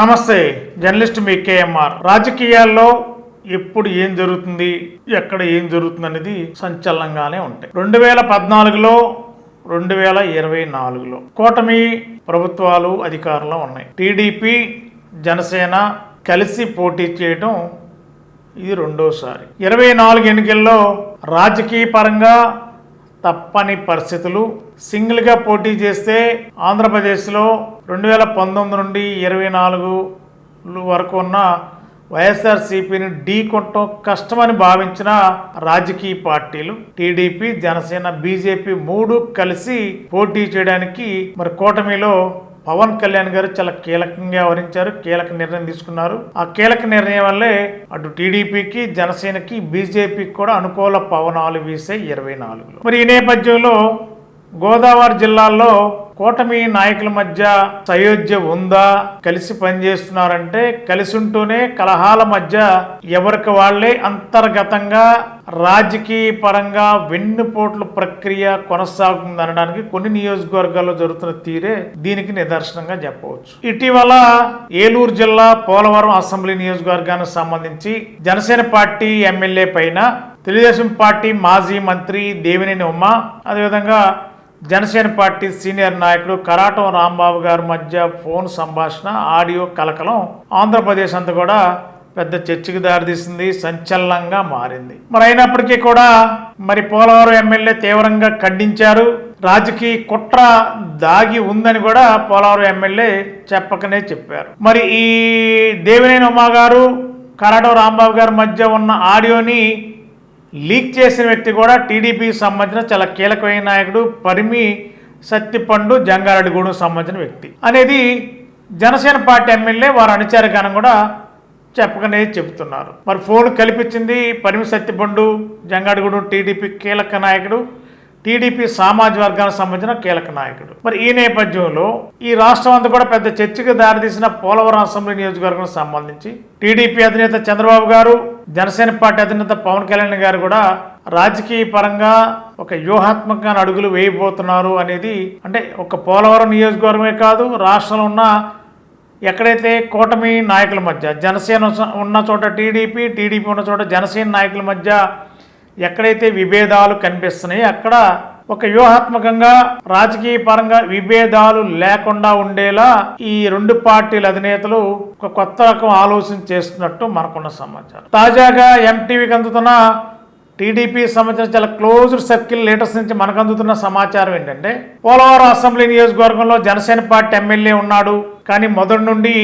నమస్తే జర్నలిస్ట్ మీ కేఎంఆర్. రాజకీయాల్లో ఎప్పుడు ఏం జరుగుతుంది ఎక్కడ ఏం జరుగుతుంది అనేది సంచలనంగానే ఉంటాయి. రెండు వేల పద్నాలుగులో రెండు వేల ఇరవై నాలుగులో కూటమి ప్రభుత్వాలు అధికారంలో ఉన్నాయి. టీడీపీ జనసేన కలిసి పోటీ చేయడం ఇది రెండోసారి. ఇరవై నాలుగు ఎన్నికల్లో రాజకీయ పరంగా తప్పని పరిస్థితులు సింగిల్గా పోటీ చేస్తే ఆంధ్రప్రదేశ్లో రెండు వేల పంతొమ్మిది నుండి ఇరవై నాలుగు వరకు ఉన్న వైఎస్ఆర్సీపీని ఢీ కొట్టడం కష్టమని భావించిన రాజకీయ పార్టీలు టీడీపీ జనసేన బీజేపీ మూడు కలిసి పోటీ చేయడానికి మరి కూటమిలో పవన్ కళ్యాణ్ గారు చాలా కీలకంగా వ్యవహరించారు కీలక నిర్ణయం తీసుకున్నారు. ఆ కీలక నిర్ణయం వల్లే అటు టీడీపీకి జనసేనకి బీజేపీకి కూడా అనుకూల పవనాలు వీసాయి ఇరవై నాలుగులో. మరి ఈ నేపథ్యంలో గోదావరి జిల్లాల్లో కూటమి నాయకుల మధ్య సయోధ్య ఉందా? కలిసి పనిచేస్తున్నారంటే కలిసి ఉంటూనే కలహాల మధ్య ఎవరికి వాళ్ళే అంతర్గతంగా రాజకీయ పరంగా వెన్నుపోట్ల ప్రక్రియ కొనసాగుతుంది అనడానికి కొన్ని నియోజకవర్గాల్లో జరుగుతున్న తీరే దీనికి నిదర్శనంగా చెప్పవచ్చు. ఇటీవల ఏలూరు జిల్లా పోలవరం అసెంబ్లీ నియోజకవర్గానికి సంబంధించి జనసేన పార్టీ ఎమ్మెల్యే పైన తెలుగుదేశం పార్టీ మాజీ మంత్రి దేవినేని ఉమ్మ అదేవిధంగా జనసేన పార్టీ సీనియర్ నాయకుడు కరాటం రాంబాబు గారి మధ్య ఫోన్ సంభాషణ ఆడియో కలకలం ఆంధ్రప్రదేశ్ అంతా కూడా పెద్ద చర్చకు దారితీసింది సంచలనంగా మారింది. మరి అయినప్పటికీ కూడా మరి పోలవరం ఎమ్మెల్యే తీవ్రంగా ఖండించారు. రాజకీయ కుట్ర దాగి ఉందని కూడా పోలవరం ఎమ్మెల్యే చెప్పకనే చెప్పారు. మరి ఈ దేవినేని ఉమా గారు కరాటం రాంబాబు గారి మధ్య ఉన్న ఆడియోని లీక్ చేసిన వ్యక్తి కూడా టీడీపీకి సంబంధించిన చాలా కీలకమైన నాయకుడు పరిమి సత్తిపండు జంగారెడ్డిగూడెం సంబంధించిన వ్యక్తి. అనేది జనసేన పార్టీ ఎమ్మెల్యే వారు అనుచరగానం కూడా చెప్పకనే చెబుతున్నారు. మరి ఫోన్ కల్పించింది పరిమి సత్తిపండు జంగారెడ్డిగూడెం టీడీపీ కీలక నాయకుడు టీడీపీ సామాజిక వర్గానికి సంబంధించిన కీలక నాయకుడు. మరి ఈ నేపథ్యంలో ఈ రాష్ట్రం అంతా కూడా పెద్ద చర్చకు దారితీసిన పోలవరం అసెంబ్లీ నియోజకవర్గానికి సంబంధించి టీడీపీ అధినేత చంద్రబాబు గారు జనసేన పార్టీ అధినేత పవన్ కళ్యాణ్ గారు కూడా రాజకీయ పరంగా ఒక వ్యూహాత్మకంగా అడుగులు వేయబోతున్నారు అనేది అంటే ఒక పోలవరం నియోజకవర్గమే కాదు రాష్ట్రంలో ఉన్న ఎక్కడైతే కూటమి నాయకుల మధ్య జనసేన ఉన్న చోట టీడీపీ టీడీపీ ఉన్న చోట జనసేన నాయకుల మధ్య ఎక్కడైతే విభేదాలు కనిపిస్తున్నాయో అక్కడ ఒక వ్యూహాత్మకంగా రాజకీయ పరంగా విభేదాలు లేకుండా ఉండేలా ఈ రెండు పార్టీల అధినేతలు ఒక కొత్త రకం ఆలోచన చేస్తున్నట్టు మనకున్న సమాచారం. తాజాగా ఎంటీవీకి అందుతున్న టీడీపీ సంబంధించిన చాలా క్లోజ్డ్ సర్కిల్ లీడర్స్ నుంచి మనకు అందుతున్న సమాచారం ఏంటంటే పోలవరం అసెంబ్లీ నియోజకవర్గంలో జనసేన పార్టీ ఎమ్మెల్యే ఉన్నాడు. కానీ మొదటి నుండి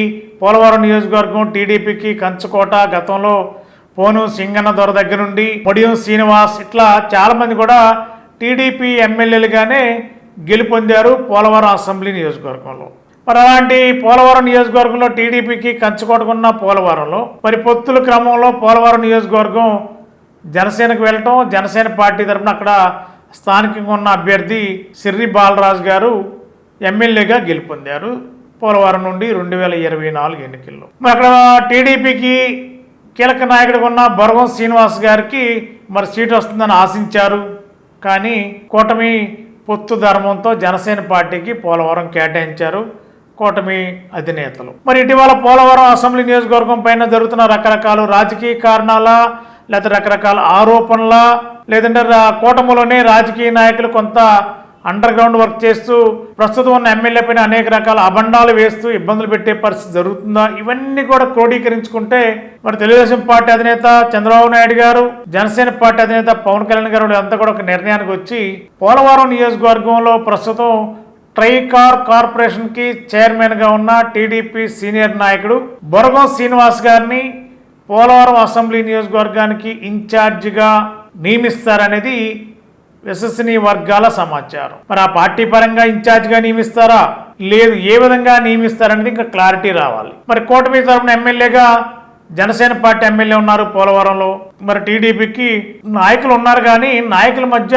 పోలవరం నియోజకవర్గం టీడీపీకి కంచుకోట గతంలో పోను సింగన్న దొర దగ్గర నుండి పొడియం శ్రీనివాస్ ఇట్లా చాలామంది కూడా టీడీపీ ఎమ్మెల్యేలుగానే గెలుపొందారు పోలవరం అసెంబ్లీ నియోజకవర్గంలో. మరి అలాంటి పోలవరం నియోజకవర్గంలో టీడీపీకి కంచుకోటకున్న పోలవరంలో మరి పొత్తుల క్రమంలో పోలవరం నియోజకవర్గం జనసేనకు వెళ్ళటం జనసేన పార్టీ తరఫున అక్కడ స్థానికంగా ఉన్న అభ్యర్థి సిర్రి బాలరాజు గారు ఎమ్మెల్యేగా గెలుపొందారు పోలవరం నుండి రెండు వేల ఇరవై నాలుగు ఎన్నికల్లో. మరి అక్కడ టీడీపీకి కీలక నాయకుడిగా ఉన్న బొరగం శ్రీనివాస్ గారికి మరి సీటు వస్తుందని ఆశించారు. కానీ కూటమి పొత్తు ధర్మంతో జనసేన పార్టీకి పోలవరం కేటాయించారు కూటమి అధినేతలు. మరి ఇటీవల పోలవరం అసెంబ్లీ నియోజకవర్గం పైన జరుగుతున్న రకరకాల రాజకీయ కారణాల లేకపోతే రకరకాల ఆరోపణల లేదంటే కూటమిలోనే రాజకీయ నాయకులు కొంత అండర్ గ్రౌండ్ వర్క్ చేస్తూ ప్రస్తుతం ఉన్న ఎమ్మెల్యే పైన అనేక రకాల అబండాలు వేస్తూ ఇబ్బందులు పెట్టే పరిస్థితి జరుగుతుందా? ఇవన్నీ కూడా క్రోడీకరించుకుంటే మరి తెలుగుదేశం పార్టీ అధినేత చంద్రబాబు నాయుడు గారు జనసేన పార్టీ అధినేత పవన్ కళ్యాణ్ గారు అంతా కూడా ఒక నిర్ణయానికి వచ్చి పోలవరం నియోజకవర్గంలో ప్రస్తుతం ట్రైకార్ కార్పొరేషన్కి చైర్మన్గా ఉన్న టీడీపీ సీనియర్ నాయకుడు బొరగం శ్రీనివాస్ గారిని పోలవరం అసెంబ్లీ నియోజకవర్గానికి ఇన్ఛార్జిగా నియమిస్తారనేది విశ్వసనీయ వర్గాల సమాచారం. మరి ఆ పార్టీ పరంగా ఇన్ఛార్జ్గా నియమిస్తారా? లేదు ఏ విధంగా నియమిస్తారనేది ఇంకా క్లారిటీ రావాలి. మరి కూటమి తరపున ఎమ్మెల్యేగా జనసేన పార్టీ ఎమ్మెల్యే ఉన్నారు పోలవరంలో. మరి టీడీపీకి నాయకులు ఉన్నారు కానీ నాయకుల మధ్య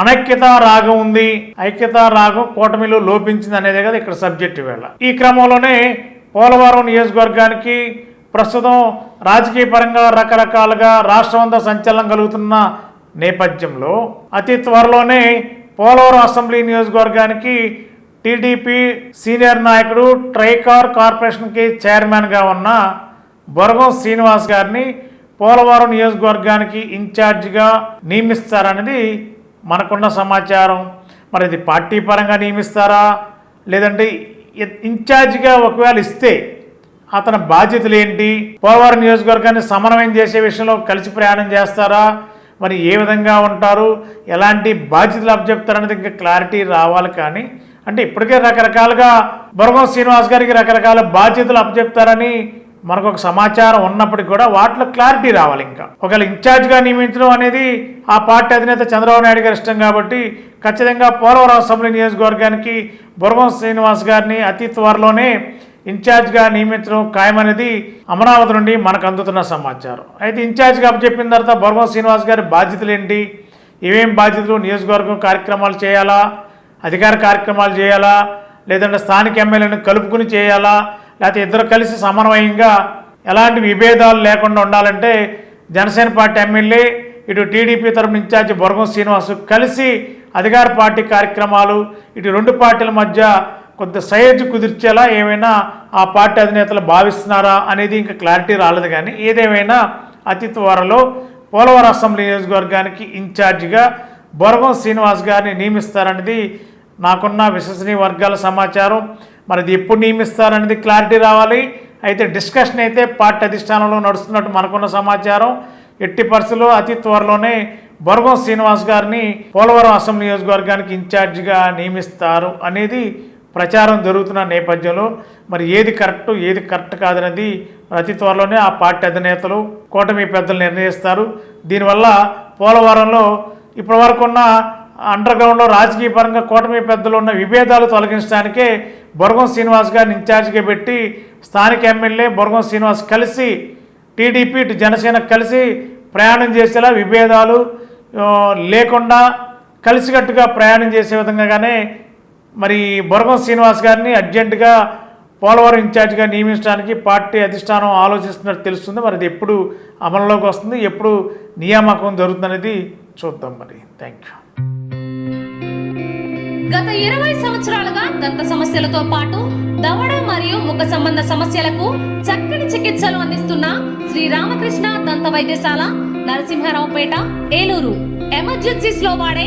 అనైక్యత రాగం ఉంది. ఐక్యత రాగం కూటమిలో లోపించింది అనేదే కదా ఇక్కడ సబ్జెక్ట్ వేళ. ఈ క్రమంలోనే పోలవరం నియోజకవర్గానికి ప్రస్తుతం రాజకీయ పరంగా రకరకాలుగా రాష్ట్రం అంతా సంచలనం కలుగుతున్న నేపథ్యంలో అతి త్వరలోనే పోలవరం అసెంబ్లీ నియోజకవర్గానికి టీడీపీ సీనియర్ నాయకుడు ట్రైకార్ కార్పొరేషన్కి చైర్మన్గా ఉన్న బొరగం శ్రీనివాస్ గారిని పోలవరం నియోజకవర్గానికి ఇన్ఛార్జిగా నియమిస్తారనేది మనకున్న సమాచారం. మరి ఇది పార్టీ పరంగా నియమిస్తారా? లేదంటే ఇన్ఛార్జిగా ఒకవేళ ఇస్తే అతని బాధ్యతలు ఏంటి? పోలవరం నియోజకవర్గాన్ని సమన్వయం చేసే విషయంలో కలిసి ప్రయాణం చేస్తారా? మరి ఏ విధంగా ఉంటారు? ఎలాంటి బాధ్యతలు అప్పచెప్తారనేది ఇంకా క్లారిటీ రావాలి కానీ అంటే ఇప్పటికే రకరకాలుగా బొరగం శ్రీనివాస్ గారికి రకరకాల బాధ్యతలు అప్పచెప్తారని మనకు ఒక సమాచారం ఉన్నప్పటికీ కూడా వాటిలో క్లారిటీ రావాలి ఇంకా. ఒకవేళ ఇన్ఛార్జ్గా నియమించడం అనేది ఆ పార్టీ అధినేత చంద్రబాబు నాయుడు గారి ఇష్టం కాబట్టి ఖచ్చితంగా పోలవరం అసెంబ్లీ నియోజకవర్గానికి బొరగం శ్రీనివాస్ గారిని అతి త్వరలోనే ఇన్ఛార్జ్గా నియమించడం ఖాయమనేది అమరావతి నుండి మనకు అందుతున్న సమాచారం. అయితే ఇన్ఛార్జ్గా చెప్పిన తర్వాత బొర్మ శ్రీనివాస్ గారి బాధ్యతలు ఏంటి ఏమేం బాధ్యతలు? నియోజకవర్గం కార్యక్రమాలు చేయాలా? అధికార కార్యక్రమాలు చేయాలా? లేదంటే స్థానిక ఎమ్మెల్యేలను కలుపుకుని చేయాలా? లేకపోతే ఇద్దరు కలిసి సమన్వయంగా ఎలాంటి విభేదాలు లేకుండా ఉండాలంటే జనసేన పార్టీ ఎమ్మెల్యే ఇటు టీడీపీ తరఫున ఇన్ఛార్జి బొరగం శ్రీనివాసు కలిసి అధికార పార్టీ కార్యక్రమాలు ఇటు రెండు పార్టీల మధ్య కొంత సయోధ్య కుదిర్చేలా ఏమైనా ఆ పార్టీ అధినేతలు భావిస్తున్నారా అనేది ఇంకా క్లారిటీ రాలేదు కానీ ఏదేమైనా అతి త్వరలో పోలవరం అసెంబ్లీ నియోజకవర్గానికి ఇన్ఛార్జిగా బొరగం శ్రీనివాస్ గారిని నియమిస్తారనేది నాకున్న విశ్వసనీయ వర్గాల సమాచారం. మరి అది ఎప్పుడు నియమిస్తారనేది క్లారిటీ రావాలి. అయితే డిస్కషన్ అయితే పార్టీ అధిష్టానంలో నడుస్తున్నట్టు మనకున్న సమాచారం. ఎట్టి పరిస్థితుల్లో అతి త్వరలోనే బొరగం శ్రీనివాస్ గారిని పోలవరం అసెంబ్లీ నియోజకవర్గానికి ఇన్ఛార్జిగా నియమిస్తారు అనేది ప్రచారం జరుగుతున్న నేపథ్యంలో మరి ఏది కరెక్ట్ ఏది కరెక్ట్ కాదనేది మరి అతి త్వరలోనే ఆ పార్టీ అధినేతలు కూటమి పెద్దలు నిర్ణయిస్తారు. దీనివల్ల పోలవరంలో ఇప్పటివరకు ఉన్న అండర్ గ్రౌండ్లో రాజకీయ పరంగా కూటమి పెద్దలు ఉన్న విభేదాలు తొలగించడానికే బొరగం శ్రీనివాస్ గారిని ఇన్ఛార్జిగా పెట్టి స్థానిక ఎమ్మెల్యే బొరగం శ్రీనివాస్ కలిసి టీడీపీ ఇటు జనసేన కలిసి ప్రయాణం చేసేలా విభేదాలు లేకుండా కలిసికట్టుగా ప్రయాణం చేసే విధంగానే మరి బొరగం శ్రీనివాస్ గారిని అర్జెంటుగా పోలవరం ఇన్ఛార్జిగా నియమించడానికి పార్టీ అధిష్టానం ఆలోచిస్తున్నట్టు తెలుస్తుంది. మరి అది ఎప్పుడు అమల్లోకి వస్తుంది? ఎప్పుడు నియామకం జరుగుతుందనేది చూద్దాం మరి. థ్యాంక్ యూ గత ఇరవై సంవత్సరాలుగా దంత సమస్యలతో పాటు దవడ మరియు ముఖ సంబంధ సమస్యలకు చక్కని చికిత్సలు అందిస్తున్న శ్రీ రామకృష్ణ దంత వైద్యశాల నరసింహారావుపేట ఏలూరు. ఎమర్జెన్సీస్లో వాడే